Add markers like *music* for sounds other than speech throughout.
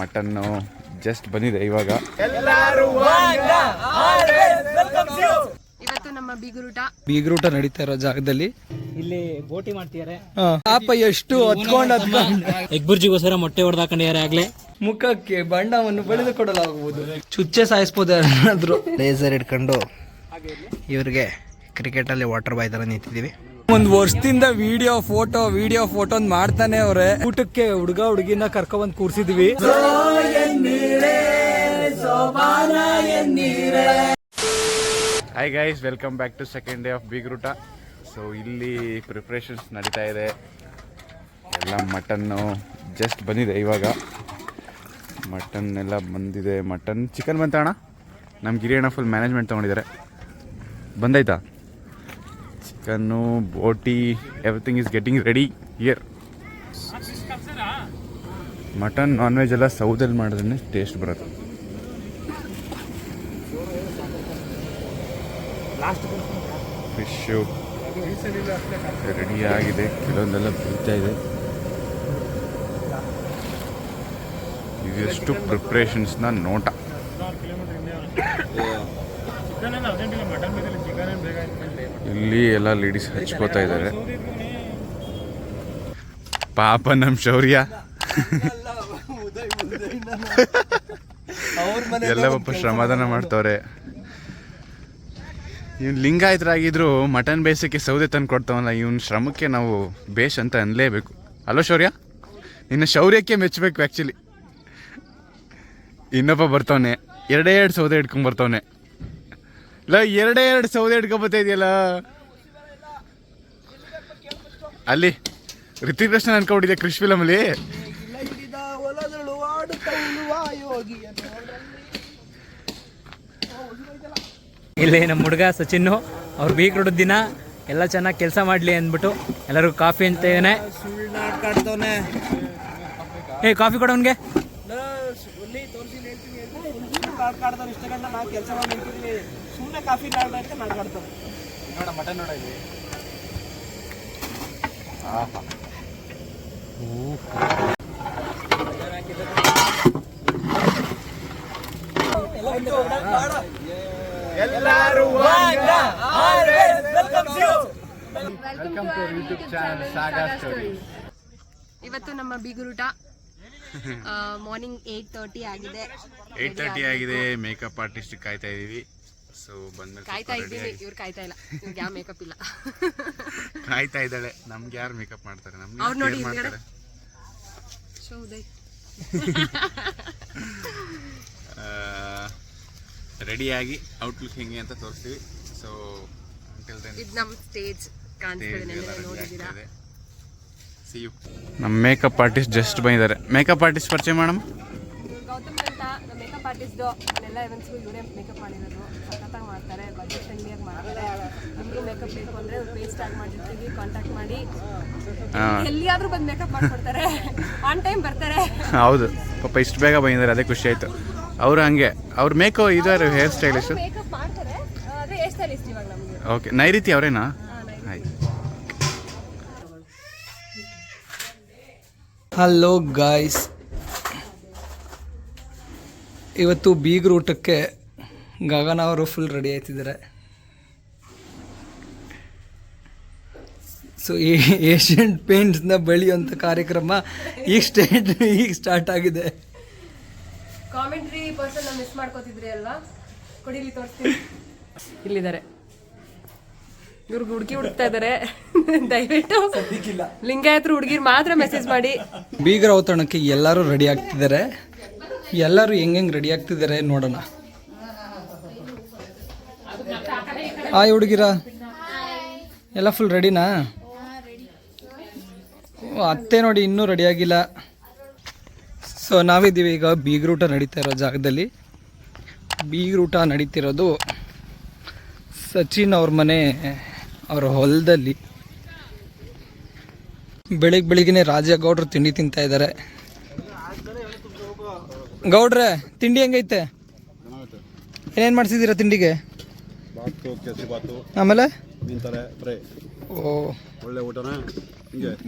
Mutton just ಬಂದಿದೆ ಇವಾಗ. ಇವತ್ತು ನಮ್ಮ ಬೀಗರೂಟ. ಬೀಗರೂಟ ನಡೀತಾ ಇರೋ ಜಾಗದಲ್ಲಿ. ಇಲ್ಲಿ ಬೋಟಿ ಮಾಡ್ತಿದ್ದಾರೆ ಪಾಪ ಎಷ್ಟು ಹತ್ಕೊಂಡ್ ಹತ್ಕೊಂಡ್. ಎಗ್ಬುರ್ಜಿಗೋಸ್ಕರ ಮೊಟ್ಟೆ ಹೊಡೆದಾಕೊಂಡಿದ್ದಾರೆ ಆಗ್ಲೇ. ಮುಖಕ್ಕೆ ಬಣ್ಣವನ್ನು ಬೆಳೆದುಕೊಡಲಾಗುವುದು. ಚುಚ್ಚೆ ಸಾಯಿಸ್ಬೋದು ಏನಾದ್ರು ಲೇಸರ್ ಇಟ್ಕೊಂಡು ಇವ್ರಿಗೆ ಕ್ರಿಕೆಟ್ ಅಲ್ಲಿ ವಾಟರ್ ಬಾಯ್ ತರ ನಿಂತಿದೀವಿ ಒಂದ್ ವರ್ಷದಿಂದ ವಿಡಿಯೋ ಫೋಟೋ ವಿಡಿಯೋ ಫೋಟೋ ಮಾಡ್ತಾನೆ ಅವ್ರೆ. ಊಟಕ್ಕೆ ಹುಡುಗ, ಹುಡುಗಿನ ಕರ್ಕೊ ಬಂದ್ ಕೂರ್ಸಿದ್ವಿ. Hi guys welcome back to second day of big ರೂಟ ಸೊ ಇಲ್ಲಿ ಪ್ರಿಪ್ರೇಷನ್ಸ್ ನಡೀತಾ ಇದೆ. ಎಲ್ಲ ಮಟನ್ನು ಜಸ್ಟ್ ಬಂದಿದೆ ಇವಾಗ. ಮಟನ್ ಎಲ್ಲ ಬಂದಿದೆ. ಮಟನ್ ಚಿಕನ್ ಬಂತಣ್ಣ ನಮ್ಮ ಗಿರಿಯಣ್ಣ ಫುಲ್ ಮ್ಯಾನೇಜ್ಮೆಂಟ್ ತೊಗೊಂಡಿದ್ದಾರೆ. ಬಂದೈತಾ chicken boti everything is getting ready here mutton non veg ಎಲ್ಲ ಸೌದಲ್ಲಿ ಮಾಡಿದ್ರೆ ಟೇಸ್ಟ್ ಬರುತ್ತೆ. ಫಿಶ್ಶು ರೆಡಿ ಆಗಿದೆ. ಕೆಲವೊಂದೆಲ್ಲ ಬೀಳ್ತಾ ಇದೆ. ಇದೆಷ್ಟು ಪ್ರಿಪ್ರೇಷನ್ಸ್ನ ನೋಟ. ಇಲ್ಲಿ ಎಲ್ಲ ಲೇಡೀಸ್ ಹಚ್ಕೋತಾ ಇದ್ದಾರೆ. ಪಾಪ ನಮ್ಮ ಶೌರ್ಯ. ಎಲ್ಲ ಪಾಪ ಶ್ರಮದಾನ ಮಾಡ್ತವ್ರೆ. ಇವ್ನು ಲಿಂಗಾಯತರಾಗಿದ್ರು ಮಟನ್ ಬೇಯಿಸೋಕ್ಕೆ ಸೌದೆ ತಂದು ಕೊಡ್ತಾವಲ್ಲ ಇವನ್ ಶ್ರಮಕ್ಕೆ ನಾವು ಬೇಷ್ ಅಂತ ಅನ್ಲೇಬೇಕು. ಅಲೋ ಶೌರ್ಯ? ಇನ್ನು ಶೌರ್ಯಕ್ಕೆ ಮೆಚ್ಚಬೇಕು ಆ್ಯಕ್ಚುಲಿ ಇನ್ನೊಬ್ಬ ಬರ್ತಾವನೆ. ಎರಡೇ ಎರಡು ಸೌದೆ ಇಟ್ಕೊಂಡು ಬರ್ತಾವನೆ. ಇಲ್ಲ ಎರಡೇ ಎರಡು ಸೌದೆ ಹಿಡ್ಕೊಂಬತ್ತಾ ಇದೆಯಲ್ಲ? ಅಲ್ಲಿ ಋತಿಕ್ ಕೃಷ್ಣ ಅನ್ಕೊಂಡಿದ್ದೆ ಫಿಲಮ್ ಅಲ್ಲಿ? ಇಲ್ಲಿ ನಮ್ಮ ಹುಡುಗ ಸಚಿನ್ ಅವ್ರು ಬೀಕ್ ರೋಡ್ ದಿನ ಎಲ್ಲ ಚೆನ್ನಾಗಿ ಕೆಲಸ ಮಾಡಲಿ ಅಂದ್ಬಿಟ್ಟು ಎಲ್ಲರಿಗೂ ಕಾಫಿ ಅಂತ ಇದ್ದಾನೆ ಏ ಕಾಫಿ ಕೊಡೋನ್ಗೆ ಇವತ್ತು ನಮ್ಮ ಬಿಗುರುಟ ಮಾರ್ನಿಂಗ್ ಏಟ್ ತರ್ಟಿ ಆಗಿದೆ. ಏಯ್ಟ್ ತರ್ಟಿ ಆಗಿದೆ ಮೇಕಪ್ ಆರ್ಟಿಸ್ಟ್ ಕಾಯ್ತಾ ಇದೀವಿ. ಸೊ ಬಂದ್ಮೇಲೆ ಕಾಯ್ತಾ ಇದ್ದೀನಿ. ಇವ್ರು ಕಾಯ್ತಾ ಇಲ್ಲ. ನಿಮ್ಗೆ ಯಾವ ಮೇಕಪ್ ಇಲ್ಲ. *laughs* ಕಾಯ್ತಾ ಇದ್ದಾಳೆ. ನಮ್ಗೆ ಯಾರು ಮೇಕಪ್ ಮಾಡ್ತಾರೆ? ನಮ್ಗೆ ಅವ್ರು ನೋಡಿ. ಮಾಡ್ತಾರೆ? ಶೋ ಉದಯ್. *laughs* ರೆಡಿಯಾಗಿ ಔಟ್ಲುಕ್ ಹೆಂಗೆ ಅಂತ ತೋರಿಸ್ತೀವಿ. ಸೊ ಅಂಟಿಲ್ ದೆನ್ ಇದು ನಮ್ಮ ಸ್ಟೇಜ್ ಕಾಣಿಸ್ತಿದೆ ಸಿ ಯು ನಮ್ಮ ಮೇಕಪ್ ಆರ್ಟಿಸ್ಟ್ ಜಸ್ಟ್ ಬಂದಿದ್ದಾರೆ. ಮೇಕಪ್ ಆರ್ಟಿಸ್ಟ್ ಪರಿಚಯ ಮೇಡಮ್ ಗೌತಮ್ ಅಂತ ಮೇಕಪ್ ಆರ್ಟಿಸ್ಟ್ ಎಲ್ಲ ಇವನ್ಸ್ಗೂ ಇವರೇ ಮೇಕಪ್ ಮಾಡಿರೋದು. ಸಖತ್ತಾಗಿ ಮಾಡ್ತಾರೆ ಬಜೆಟ್ ಫ್ರೆಂಡ್ಲಿಯಾಗಿ ಮಾಡ್ತಾರೆ. ನಿಮಗೂ ಮೇಕಪ್ ಬೇಕು ಅಂದರೆ ಪೇಜ್ ಸ್ಟಾರ್ಟ್ ಮಾಡಿರ್ತೀವಿ ಕಾಂಟ್ಯಾಕ್ಟ್ ಮಾಡಿ. ಎಲ್ಲಿಯಾದರೂ ಬಂದು ಮೇಕಪ್ ಮಾಡ್ಕೊಡ್ತಾರೆ. ಆನ್ ಟೈಮ್ ಬರ್ತಾರೆ. ಹೌದು. ಪಾಪ ಇಷ್ಟು ಬೇಗ ಬಂದಿದ್ದಾರೆ ಅದೇ ಖುಷಿ ಆಯಿತು. ಅವರು ಹಂಗೆ. ಅವ್ರ ಮೇಕೋ ಇದಾರೆ ಹೇರ್ ಸ್ಟೈಲಿಸ್ಟ್ ಮೇಕಪ್ ಮಾಡ್ತಾರೆ ಆದರೆ ಹೇರ್ ಸ್ಟೈಲಿಸ್ಟ್ ಇವಾಗ ನಮಗೆ. ಓಕೆ ನೈರೀತಿ ಅವರೇನಾ? ಆಯ್ತು. ಹಲೋ ಗಾಯ್ಸ್ ಇವತ್ತು ಬೀಗರು ಊಟಕ್ಕೆ ಗಗನ ಅವರು ಫುಲ್ ರೆಡಿ ಆಯ್ತಿದ್ದಾರೆ ಸೊ ಈ ಏಷ್ಯನ್ ಪೇಂಟ್ಸ್ನ ಬೆಳೆಯುವಂಥ ಕಾರ್ಯಕ್ರಮ ಈಗ ಸ್ಟೇಟ್ ಈಗ ಸ್ಟಾರ್ಟ್ ಆಗಿದೆ. ಕಾಮೆಂಟ್ರಿ ಪರ್ಸನ್ ಮಿಸ್ ಮಾಡ್ಕೋತಿದ್ರಿ ಅಲ್ವಾ? ಕೊಡಿಲಿ ತೋರಿಸ್ತೀನಿ. ಇಲ್ಲಿದ್ದಾರೆ. ಇವ್ರಿಗೆ ಹುಡುಗಿ ಹುಡುಕ್ತಾ ಇದ್ದಾರೆ ದಯವಿಟ್ಟು ಲಿಂಗಾಯತ್ರ ಹುಡುಗಿರ್ ಮಾತ್ರ ಮೆಸೇಜ್ ಮಾಡಿ. ಬೀಗರ ಅವತರಣಕ್ಕೆ ಎಲ್ಲರೂ ರೆಡಿ ಆಗ್ತಿದ್ದಾರೆ ಎಲ್ಲರೂ ಹೆಂಗೆ ಹೆಂಗೆ ರೆಡಿ ಆಗ್ತಿದ್ದಾರೆ ನೋಡೋಣ. ಹಾಯ್ ಹುಡುಗಿರ. ಎಲ್ಲ ಫುಲ್ ರೆಡಿನಾ ಅತ್ತೆ ನೋಡಿ ಇನ್ನೂ ರೆಡಿ ಆಗಿಲ್ಲ. ಸೊ ನಾವಿದ್ದೀವಿ ಈಗ ಬೀಗ್ರೂಟ ನಡೀತಾ ಇರೋ ಜಾಗದಲ್ಲಿ. ಬೀಗ್ರೂಟ ನಡೀತಿರೋದು ಸಚಿನ್ ಅವ್ರ ಮನೆ, ಅವ್ರ ಹೊಲದಲ್ಲಿ. ಬೆಳಿಗ್ಗೆ ಬೆಳಿಗ್ಗೆ ರಾಜ ಗೌಡ್ರು ತಿಂಡಿ ತಿಂತಾ ಇದ್ದಾರೆ ಗೌಡ್ರೆ ತಿಂಡಿ ಹೆಂಗೈತೆ? ಏನೇನು ಮಾಡ್ಸಿದ್ದೀರಾ ತಿಂಡಿಗೆ? ಬಾತು ಕೇಸರಿ ಬಾತು. ಆಮೇಲೆ? ಓ. ಒಳ್ಳೆ ಊಟನ?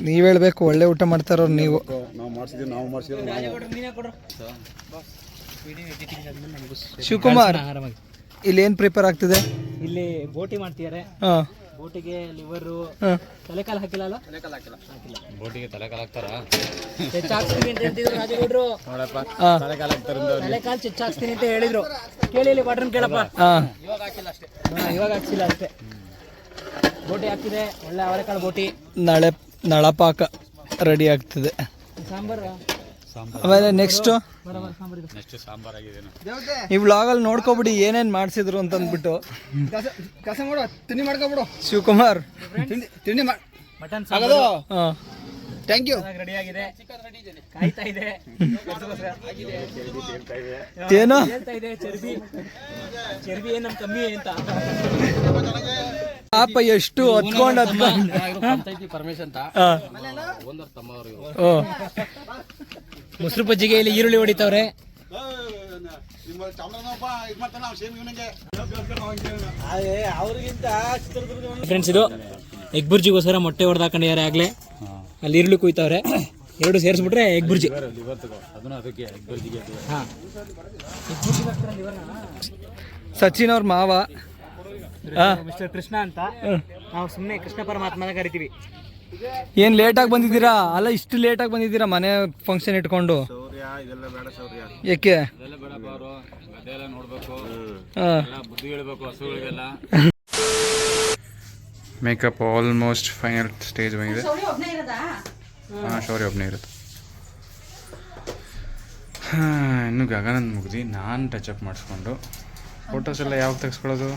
ನೀವು ಹೇಳ್ಬೇಕು ಒಳ್ಳೆ ಊಟ ಮಾಡ್ತಾರೋ ನೀವು. ನಾವು ಮಾಡ್ಸಿದ್ದೀವಿ ನಾವು ಮಾಡ್ಸಿದ್ರೆ ನಾವು. ಶಿವಕುಮಾರ್ ಇಲ್ಲಿ ಏನು ಪ್ರಿಪೇರ್ ಆಗ್ತಿದೆ? ಇಲ್ಲಿ ಬೋಟಿ ಮಾಡ್ತಿದ್ದಾರೆ. ಹಾಂ. ಬೋಟಿಗೆ ಲಿವರು. ತಲೆಕಾಲು ಹಾಕಿಲ್ಲ ಅಲ್ಲ ತಲೆಕಾಲು ಹಾಕಿಲ್ಲ. ಹಾಕಿಲ್ಲ. ಬೋಟಿಗೆ ತಲೆಕಾಲು ಹಾಕ್ತಾರ? ಚೆಚ್ಚಾಕ್ಸ್ತೀನಿ ಅಂತ ಹೇಳ್ತಿದ್ರು ರಾಜಗೌಡ್ರು ಹಾಂ. ತಲೆಕಾಲು ಚೆಚ್ಚಾಕ್ಸ್ತೀನಿ ಅಂತ ಹೇಳಿದ್ರು. ಕೇಳಿ ಇಲ್ಲಿ ವಾಟ್ರನ್ ಕೇಳಪ್ಪ. ಹಾಂ. ಇವಾಗ ಹಾಕಿಲ್ಲ ಅಷ್ಟೇ. ಇವಾಗ ಹಾಕ್ಸಿಲ್ಲ ಅಷ್ಟೇ. ಬೋಟಿ ಹಾಕಿದೆ ಒಳ್ಳೆ ಅವರೆಕಾಳು ಬೋಟಿ. ನಾಳೆ ನಳಪಾಕ ರೆಡಿ ಆಗ್ತದೆ. ಸಾಂಬಾರು? ಆಮೇಲೆ ನೆಕ್ಸ್ಟು? ಈ ಈ ವ್ಲಾಗಲ್ಲಿ ನೋಡ್ಕೊಬಿಡಿ ಏನೇನು ಮಾಡಿಸಿದ್ರು ಅಂತ ಅಂದ್ಬಿಟ್ಟು ಕೆಲಸ ಮಾಡು ತಿಂಡಿ ಮಾಡ್ಕೊಬಿಡು. ಶಿವಕುಮಾರ್. ತಿಂಡಿ ಮಟನ್ ಹಾಂ. ಥ್ಯಾಂಕ್ ಯು ರೆಡಿ ಆಗಿದೆ. ಕಾಯ್ತಾ ಇದೆ. ಏನು? ಹೇಳ್ತಾ ಇದೆ ಚರ್ಬಿ. ಚರ್ಬಿ ಏನ್ ನಮ್ ಕಮ್ಮಿ ಅಂತ. ಪಾಪ ಎಷ್ಟು ಹೊತ್ಕೊಂಡು ಹತ್ಕೊಂಡು. ಪರಮೇಶ್ ಅಂತ. ಹಾಂ. ಓ ಮೊಸರು ಬಜ್ಜಿಗೆ ಇಲ್ಲಿ ಈರುಳ್ಳಿ ಹೊಡಿತಾವ್ರೆ. ಫ್ರೆಂಡ್ಸ್ ಇದು ಎಗ್ ಬುರ್ಜಿಗೋಸ್ಕರ ಮೊಟ್ಟೆ ಹೊಡೆದು ಹಾಕೊಂಡಿದ್ದಾರೆ ಆಗ್ಲೇ. ಅಲ್ಲಿ ಈರುಳ್ಳಿ ಕುಯ್ತಾವ್ರೆ. ಎರಡು ಸೇರಿಸ್ಬಿಟ್ರೆ ಎಗ್ ಬುರ್ಜಿ ಹಾ. ಸಚಿನ್ ಅವ್ರ ಮಾವ. ಮಿಸ್ಟರ್ ಕೃಷ್ಣ ಅಂತ. ನಾವು ಸುಮ್ಮನೆ ಕೃಷ್ಣ ಪರಮಾತ್ಮನ ಕರಿತೀವಿ. ಏನು ಲೇಟಾಗಿ ಬಂದಿದ್ದೀರಾ? ಅಲ್ಲ ಇಷ್ಟು ಲೇಟಾಗಿ ಬಂದಿದ್ದೀರಾ ಮನೆ ಫಂಕ್ಷನ್ ಇಟ್ಕೊಂಡು? ಸೌರ್ಯ ಇದೆಲ್ಲ ಬೇಡ ಸೌರ್ಯ ಏಕೆ ಹಾಂ. ಮೇಕಪ್ ಆಲ್ಮೋಸ್ಟ್ ಫೈನಲ್ ಸ್ಟೇಜ್ ಬಂದಿದೆ. ಹಾಂ ಶೌರ್ಯ ಒಬ್ಬನೇ ಇರುತ್ತೆ. ಹಾಂ ಇನ್ನು ಗಗನಂದ್ ಮುಗ್ದು ನಾನು ಟಚ್ ಅಪ್ ಮಾಡಿಸ್ಕೊಂಡು. ಫೋಟೋಸ್ ಎಲ್ಲ ಯಾವಾಗ ತೆಗೆಸ್ಕೊಳ್ಳೋದು?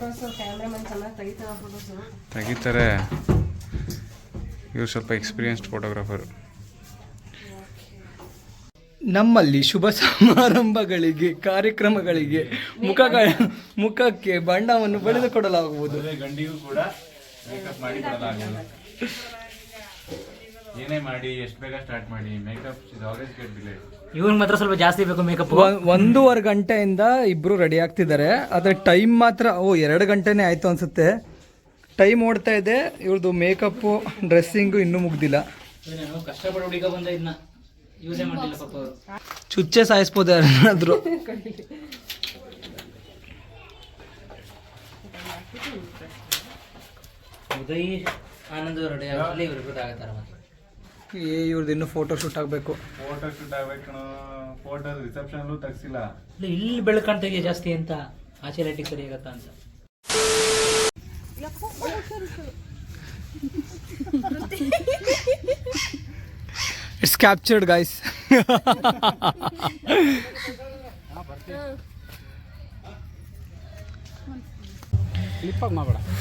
ಫೋಟೋಸು ಕ್ಯಾಮ್ರಾಮನ್ ಚೆನ್ನಾಗಿ ತೆಗಿತಾರೆ ಫೋಟೋಸು ತೆಗಿತಾರೆ. ಇವ್ರು ಸ್ವಲ್ಪ ಎಕ್ಸ್ಪೀರಿಯನ್ಸ್ಡ್ ಫೋಟೋಗ್ರಾಫರ್ ನಮ್ಮಲ್ಲಿ ಶುಭ ಸಮಾರಂಭಗಳಿಗೆ ಕಾರ್ಯಕ್ರಮಗಳಿಗೆ ಮುಖಗಳ ಮುಖಕ್ಕೆ ಬಣ್ಣವನ್ನು ಬಳಿದುಕೊಡಲಾಗುವುದು. ಗಂಡಿಗೂ ಕೂಡ ಮೇಕಪ್ ಮಾಡಿ ಏನೇ ಮಾಡಿ ಎಷ್ಟು ಬೇಗ ಸ್ಟಾರ್ಟ್ ಮಾಡಿ makeup is always get delay ಇವ್ರಿಗೆ ಮಾತ್ರ ಸ್ವಲ್ಪ ಜಾಸ್ತಿ ಬೇಕು ಮೇಕಪ್ ಒಂದೂವರೆ ಗಂಟೆಯಿಂದ ಇಬ್ರು ರೆಡಿ ಆಗ್ತಿದ್ದಾರೆ. ಆದರೆ ಟೈಮ್ ಮಾತ್ರ ಓ ಎರಡು ಗಂಟೆನೇ ಆಯ್ತು ಅನ್ಸುತ್ತೆ. ಟೈಮ್ ಓಡ್ತಾ ಇದೆ ಇವ್ರದ್ದು ಮೇಕಪ್ಪು ಡ್ರೆಸ್ಸಿಂಗು ಇನ್ನೂ ಮುಗ್ದಿಲ್ಲ. ಚುಚ್ಚೆ ಸಾಯಿಸ್ಬೋದು ಯಾರಾದ್ರೂ ಉದಯ್ ಆನಂದ್ ರೆಡಿ ಆಗಲಿ ಇವ್ರು ಆಗತ್ತಾರ ಮತ್ತೆ. ಏ ಇವ್ರದ್ದು ಇನ್ನೂ ಫೋಟೋ ಶೂಟ್ ಆಗಬೇಕು. ಫೋಟೋ ಶೂಟ್ ಆಗ್ಬೇಕು ಫೋಟೋ ರಿಸೆಪ್ಷನ್ ತೆಗ್ಸಿಲ್ಲ. ಇಲ್ಲ ಇಲ್ಲಿ ಬೆಳ್ಕೊಂಡು ಜಾಸ್ತಿ ಅಂತ ಆಚೆ ಲೈಟಿಗೆ ಸರಿ ಆಗತ್ತ ಅಂತ. It's captured guys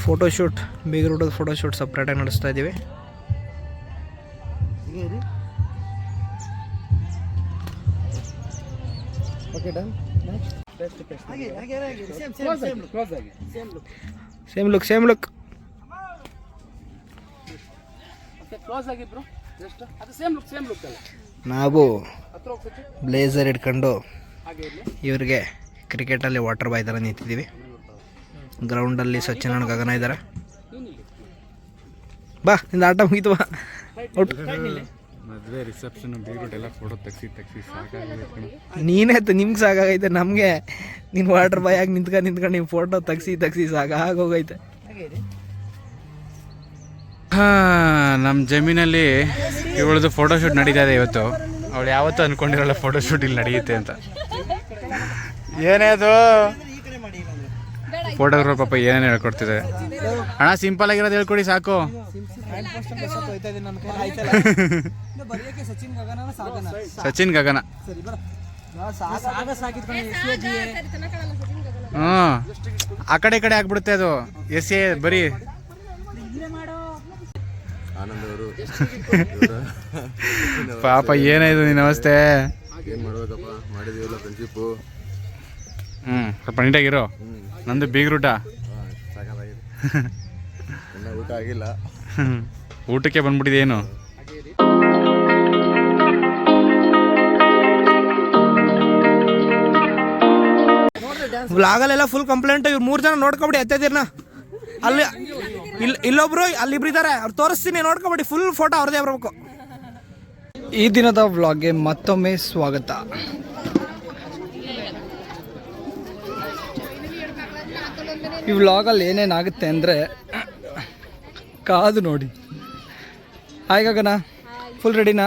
photo shoot ಬೀಗರೂಟದ photo shoot ಸಪ್ರೇಟಾಗಿ ನಡೆಸ್ತಾ ಇದ್ದೀವಿ ಸೇಮ್ ಲುಕ್ ಸೇಮ್ ಲುಕ್ ನಾವು ಬ್ಲೇಸರ್ ಇಟ್ಕೊಂಡು ಇವ್ರಿಗೆ ಕ್ರಿಕೆಟಲ್ಲಿ ವಾಟರ್ ಬಾಯ್ ಥರ ನಿಂತಿದ್ದೀವಿ. ಗ್ರೌಂಡಲ್ಲಿ ಸಚಿನ್ ಗಗನ ಇದ್ದಾರೆ ಬಾ ನಿಂದ ಆಟ ಮುಗಿತು ಬಾ. ಮದುವೆ ರಿಸೆಪ್ಷನ್ ಬೀಗ್ರೂಟ್ ಎಲ್ಲ ಫೋಟೋ ತೆಗ್ಸಿ ತೆಗ್ಸಿ ಸಾಕಾಗಿದೆ ನೀನೇ ಆಯ್ತು ನಿಮ್ಗೆ ಸಾಕಾಗೈತೆ ನಮಗೆ. ನೀನು ವಾಟರ್ ಬಾಯ್ ಆಗಿ ನಿಂತ್ಕೊಂಡು ನಿಂತ್ಕೊಂಡು ನೀವು ಫೋಟೋ ತೆಗ್ಸಿ ತೆಗ್ಸಿ ಸಾಕಾಗೋಗೈತೆ ಹಾಂ ನಮ್ಮ ಜಮೀನಲ್ಲಿ ಇವಳದು ಫೋಟೋಶೂಟ್ ನಡೀತಾ ಇದೆ ಇವತ್ತು. ಅವಳು ಯಾವತ್ತೂ ಅಂದ್ಕೊಂಡಿರಲ್ಲ ಫೋಟೋಶೂಟ್ ಇಲ್ಲಿ ನಡೆಯುತ್ತೆ ಅಂತ. ಏನೇ ಅದು? ಫೋಟೋಗ್ರಾಫರ್ ಪಾಪ ಏನೇನು ಹೇಳ್ಕೊಡ್ತಿದೆ ಅಣ್ಣ ಸಿಂಪಲ್ ಆಗಿರೋದು ಹೇಳ್ಕೊಡಿ ಸಾಕು. *laughs* ಸಚಿನ್ ಗಗನ. ಹ್ಮ್ ಆ ಕಡೆ ಈ ಕಡೆ ಆಗ್ಬಿಡುತ್ತೆ ಅದು. ಎಸ್ ಎ ಬರೀ. ಆನಂದ್ ಅವರು. *laughs* ಪಾಪ ಏನಾಯ್ತು ನಿನ್ನ ಅವಸ್ಥೆ. ಏನ್ ಮಾಡ್ಬೇಕಪ್ಪ? ಮಾಡಿದೀವಲ್ಲ ಫ್ರೆಂಡ್ಶಿಪ್ಪು ಹ್ಞೂ. ಸ್ವಲ್ಪ ನೀಟಾಗಿರೋ ನಂದು ಬೀಗ್ರೂಟ. ಊಟ ಆಗಿಲ್ಲ. ಊಟಕ್ಕೆ ಬಂದ್ಬಿಟ್ಟಿದೆ ಏನು? ವ್ಲಾಗಲ್ಲೆಲ್ಲ ಫುಲ್ ಕಂಪ್ಲೇಂಟ್ ಇವ್ರು ಮೂರು ಜನ ನೋಡ್ಕೊಬಿಡಿ ಎತ್ತದಿರ್ನ ಅಲ್ಲಿ ಇಲ್ಲಿ ಇಲ್ಲೊಬ್ರು ಅಲ್ಲಿಬ್ರು ಇದ್ದಾರೆ ಅವ್ರು ತೋರಿಸ್ತೀನಿ ನೋಡ್ಕೊಬಿಡಿ ಫುಲ್ ಫೋಟೋ ಅವ್ರದೇ ಬರಬೇಕು. ಈ ದಿನದ ವ್ಲಾಗ್ಗೆ ಮತ್ತೊಮ್ಮೆ ಸ್ವಾಗತ. ಈ ವ್ಲಾಗಲ್ಲಿ ಏನೇನಾಗುತ್ತೆ ಅಂದರೆ ಕಾದು ನೋಡಿ. ಹಾಯ್ ಗಗನ. ಫುಲ್ ರೆಡಿನಾ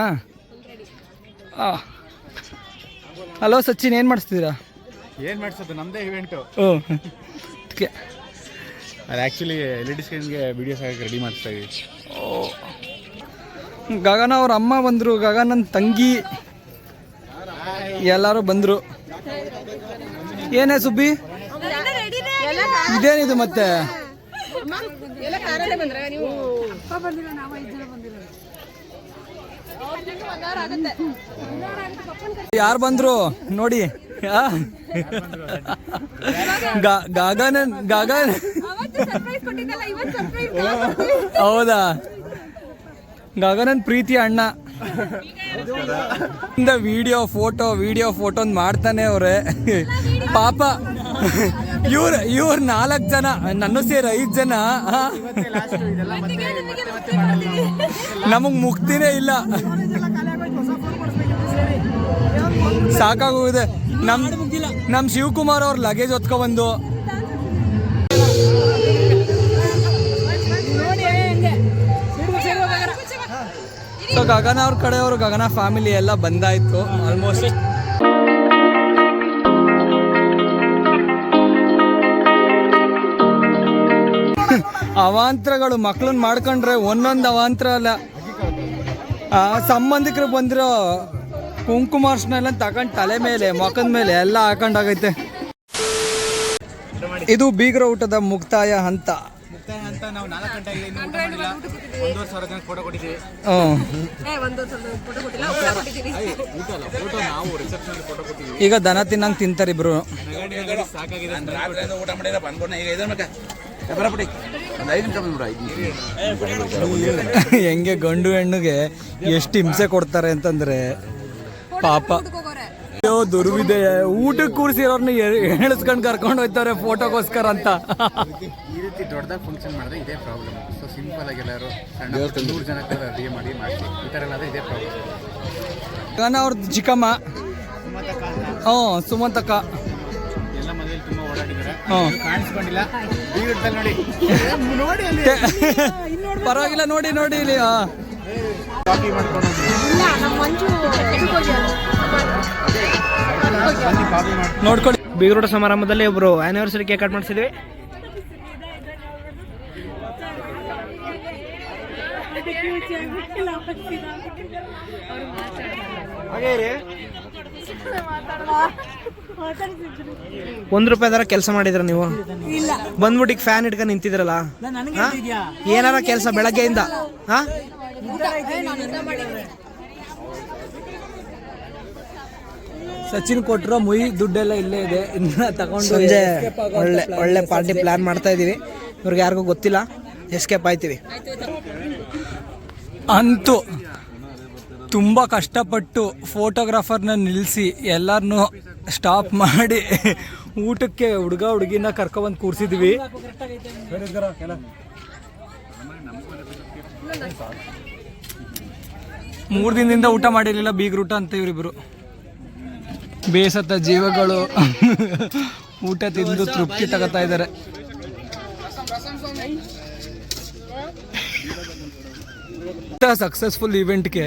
ಹಾಂ ಹಲೋ ಸಚಿನ್ ಏನು ಮಾಡಿಸ್ತಿದ್ದೀರಾ ಏನು ಮಾಡಿಸೋದು ನಮ್ಮದೇ ಇವೆಂಟು ಓ. ಅದಕ್ಕೆ. ಅದು ಆ್ಯಕ್ಚುಲಿ ಎಲ್ ಇ ಡಿ ಸ್ಕ್ರೀನ್ಗೆ ವೀಡಿಯೋಸ್ ಆಗಿ ರೆಡಿ ಮಾಡಿಸ್ತಾ ಇದ್ದೀವಿ ಗಗನ ಅವ್ರ ಅಮ್ಮ ಬಂದರು ಗಗನನ್ ತಂಗಿ ಎಲ್ಲರೂ ಬಂದರು. ಏನೇ ಸುಬ್ಬಿ? ಇದೇನಿದು ಮತ್ತೆ? ಯಾರು ಬಂದ್ರು? ನೋಡಿ ಆ? ಗ- ಗಗನನ್ ಗಗನ್. ಹೌದಾ? ಗಗನನ್ ಪ್ರೀತಿ ಅಣ್ಣ. ಇಂದ ವಿಡಿಯೋ ಫೋಟೋ ವಿಡಿಯೋ ಫೋಟೋ ಮಾಡ್ತಾನೆ ಅವ್ರೆ. ಪಾಪ. ಇವ್ರ ಇವ್ರ ನಾಲ್ಕು ಜನ, ನನ್ನ ಸೇರಿ ಐದು ಜನ ನಮಗ್ ಮುಕ್ತಿನೇ ಇಲ್ಲ. ಸಾಕಾಗೋಗಿದೆ. ನಮ್ ನಮ್ ಶಿವಕುಮಾರ್ ಅವ್ರ ಲಗೇಜ್ ಹೊತ್ಕೊಬಂದು ಸೊ ಗಗನ ಅವ್ರ ಕಡೆಯವರು, ಗಗನ ಫ್ಯಾಮಿಲಿ ಎಲ್ಲ ಬಂದಾಯ್ತು. ಆಲ್ಮೋಸ್ಟ್ ಅವಾಂತರಗಳು ಮಕ್ಳನ್ನ ಮಾಡ್ಕೊಂಡ್ರೆ ಒಂದೊಂದು ಅವಾಂತರ ಅಲ್ಲ. ಸಂಬಂಧಿಕರು ಬಂದಿರೋ ಕುಂಕುಮಾರ್ಸ್ನೆಲ್ಲ ತಗೊಂಡು ತಲೆ ಮೇಲೆ ಮೊಕದ ಮೇಲೆ ಎಲ್ಲ ಹಾಕೊಂಡಾಗೈತೆ. ಇದು ಬೀಗರ ಊಟದ ಮುಕ್ತಾಯ ಹಂತ. ಈಗ ದನ ತಿನ್ನಂಗ್ ತಿಂತಾರೆ ಹೆಂಗೆ ಗಂಡು ಹೆಣ್ಣುಗೆ ಎಷ್ಟು ಹಿಂಸೆ ಕೊಡ್ತಾರೆ ಅಂತಂದ್ರೆ ಪಾಪ. ಅಯ್ಯೋ ಊಟ ಊಟಕ್ಕೆ ಕೂರಿಸಿರೋರ್ನ ಎಣಿಸ್ಕೊಂಡು ಕರ್ಕೊಂಡು ಹೋಗ್ತಾರೆ ಫೋಟೋಗೋಸ್ಕರ ಅಂತ. ಈ ರೀತಿ ದೊಡ್ಡದಾಗಿ ಫಂಕ್ಷನ್ ಮಾಡಿದ್ರೆ ಇದೇ ಪ್ರಾಬ್ಲಮ್ ಸೊ ಸಿಂಪಲ್ ಆಗಿ ಎಲ್ಲರೂ ಸಣ್ಣ ನೂರು ಜನಕ್ಕೆಲ್ಲ ಅಡುಗೆ ಮಾಡಿ ಮಾಡಿ ಈ ಥರ ಎಲ್ಲ ಇದೇ ಪ್ರಾಬ್ಲಮ್ ಅವ್ರದ್ದು ಚಿಕ್ಕಮ್ಮ. ಹ್ಞೂ ಸುಮಂತಕ್ಕ. ಓಡಾಡಿದ್ದಾರೆ ಹ್ಞೂ ಕಾಣಿಸ್ಕೊಂಡಿಲ್ಲ. ಬೀಗಿಡ್ತಲ್ಲಿ ನೋಡಿ. ನೋಡಿ ಅಲ್ಲಿ. ಪರವಾಗಿಲ್ಲ ನೋಡಿ ನೋಡಿ ಇಲ್ಲಿ. ಕಾಫಿ ಮಾಡ್ಕೊಂಡು ನೋಡ್ಕೊಳ್ಳಿ. ಬೀಗರೂಟ ಸಮಾರಂಭದಲ್ಲಿ ಒಬ್ರು ಆನಿವರ್ಸರಿ ಕೇಕ್ ಕಟ್ ಮಾಡಿಸಿದ್ವಿ. ಒಂದ್ ರೂಪಾಯಿ ದರ ಕೆಲಸ ಮಾಡಿದ್ರ ನೀವು? ಬಂದ್ಬಿಟ್ಟು ಈಗ ಫ್ಯಾನ್ ಇಟ್ಕೊಂಡು ನಿಂತಿದ್ರಲ್ಲ? ಏನಾರ ಕೆಲಸ ಬೆಳಗ್ಗೆಯಿಂದ? ಹಾ? ಸಚಿನ್ ಕೊಟ್ಟಿರೋ ಮುಯಿ ದುಡ್ಡೆಲ್ಲ ಇಲ್ಲೇ ಇದೆ. ಇನ್ನ ತಗೊಂಡು ಸಂಜೆ ಒಳ್ಳೆ ಒಳ್ಳೆ ಪಾರ್ಟಿ. ಪ್ಲಾನ್ ಮಾಡ್ತಾ ಇದೀವಿ ಇವ್ರಿಗೆ ಯಾರಿಗೂ ಗೊತ್ತಿಲ್ಲ. ಎಸ್ಕೇಪ್ ಆಯ್ತೀವಿ. ಅಂತೂ ತುಂಬ ಕಷ್ಟಪಟ್ಟು ಫೋಟೋಗ್ರಾಫರ್ನ ನಿಲ್ಲಿಸಿ ಎಲ್ಲರನ್ನೂ ಸ್ಟಾಪ್ ಮಾಡಿ ಊಟಕ್ಕೆ ಹುಡುಗ ಹುಡುಗಿನ ಕರ್ಕೊಬಂದು ಕೂರಿಸಿದ್ವಿ. ಮೂರು ದಿನದಿಂದ ಊಟ ಮಾಡಿರಲಿಲ್ಲ ಬೀಗ್ರೂಟ ಅಂತ ಇವರಿಬ್ರು. ಬೇಸತ್ತ ಜೀವಗಳು. ಊಟ ತಿಂದು ತೃಪ್ತಿ ತಗೋತಾ ಇದ್ದಾರೆ ಸಕ್ಸಸ್ಫುಲ್ ಇವೆಂಟ್ಗೆ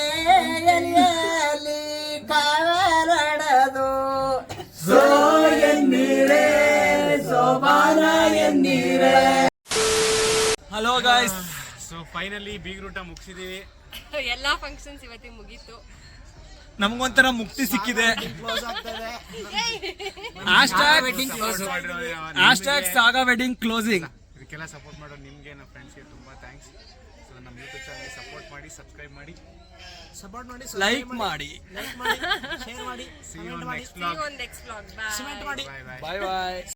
ಹಲೋ ಗಾಯ್ಸ್ ಸೊ ಫೈನಲಿ ಬೀಗ್ರೂಟ ಮುಗಿಸಿದೀವಿ. *laughs* ಎಲ್ಲಾ ಫಂಕ್ಷನ್ಸ್ ಇವತ್ತಿಗೆ ಮುಗೀತು. ನಮಗೊಂಥರ ಮುಕ್ತಿ ಸಿಕ್ಕಿದೆ. ಹ್ಯಾಶ್ಟ್ಯಾಗ್ ಸಾಗಾ ವೆಡ್ಡಿಂಗ್ ಕ್ಲೋಸಿಂಗ್ ಇದಕ್ಕೆಲ್ಲ ಸಪೋರ್ಟ್ ಮಾಡೋ ನಿಮಗೆ ನಮ್ಮ ಫ್ರೆಂಡ್ಸ್ಗೆ ತುಂಬ ಥ್ಯಾಂಕ್ಸ್ ಸೊ ನಮ್ಮ ಯೂಟ್ಯೂಬ್ ಚಾನಲ್ ಸಪೋರ್ಟ್ ಮಾಡಿ ಸಬ್ಸ್ಕ್ರೈಬ್ ಮಾಡಿ. ಸಪೋರ್ಟ್ ಮಾಡಿ ಲೈಕ್ ಮಾಡಿ. ಲೈಕ್ ಮಾಡಿ ಶೇರ್ ಮಾಡಿ see you next vlog comment. ಮಾಡಿ. Bye bye